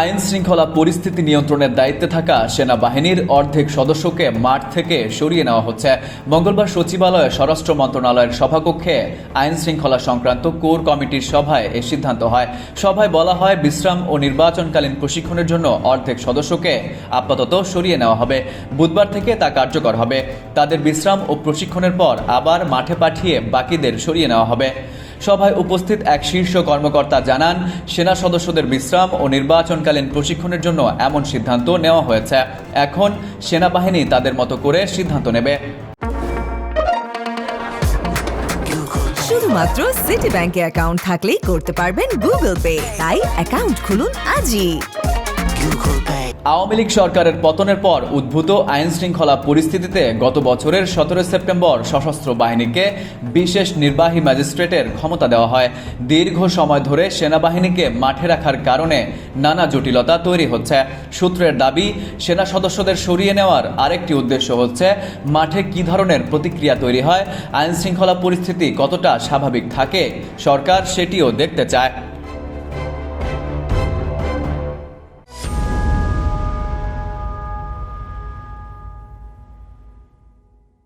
আইন শৃঙ্খলা পরিস্থিতি নিয়ন্ত্রণের দায়িত্বে থাকা সেনাবাহিনীর অর্ধেক সদস্যকে মাঠ থেকে সরিয়ে নেওয়া হচ্ছে। মঙ্গলবার সচিবালয়ে স্বরাষ্ট্র মন্ত্রণালয়ের সভাকক্ষে আইন শৃঙ্খলা সংক্রান্ত কোর কমিটির সভায় এ সিদ্ধান্ত হয়। সভায় বলা হয়, বিশ্রাম ও নির্বাচনকালীন প্রশিক্ষণের জন্য অর্ধেক সদস্যকে আপাতত সরিয়ে নেওয়া হবে। বুধবার থেকে তা কার্যকর হবে। তাদের বিশ্রাম ও প্রশিক্ষণের পর আবার মাঠে পাঠিয়ে বাকিদের সরিয়ে নেওয়া হবে। সভায় উপস্থিত এক শীর্ষ কর্মকর্তা জানান, সেনা সদস্যদের বিশ্রাম ও নির্বাচনকালীন প্রশিক্ষণের জন্য এমন সিদ্ধান্ত নেওয়া হয়েছে। এখন সেনাবাহিনী তাদের মতো করে সিদ্ধান্ত নেবে। শুধুমাত্র সিটি ব্যাংকে অ্যাকাউন্ট থাকলেই করতে পারবেন গুগল পে তাই অ্যাকাউন্ট খুলুন আজই। আওয়ামী লীগ সরকারের পতনের পর উদ্ভূত আইন শৃঙ্খলা পরিস্থিতিতে গত বছরের সতেরো সেপ্টেম্বর সশস্ত্র বাহিনীকে বিশেষ নির্বাহী ম্যাজিস্ট্রেটের ক্ষমতা দেওয়া হয়। দীর্ঘ সময় ধরে সেনাবাহিনীকে মাঠে রাখার কারণে নানা জটিলতা তৈরি হচ্ছে। সূত্রের দাবি, সেনা সদস্যদের সরিয়ে নেওয়ার আরেকটি উদ্দেশ্য হচ্ছে মাঠে কী ধরনের প্রতিক্রিয়া তৈরি হয়, আইন শৃঙ্খলা পরিস্থিতি কতটা স্বাভাবিক থাকে, সরকার সেটিও দেখতে চায়।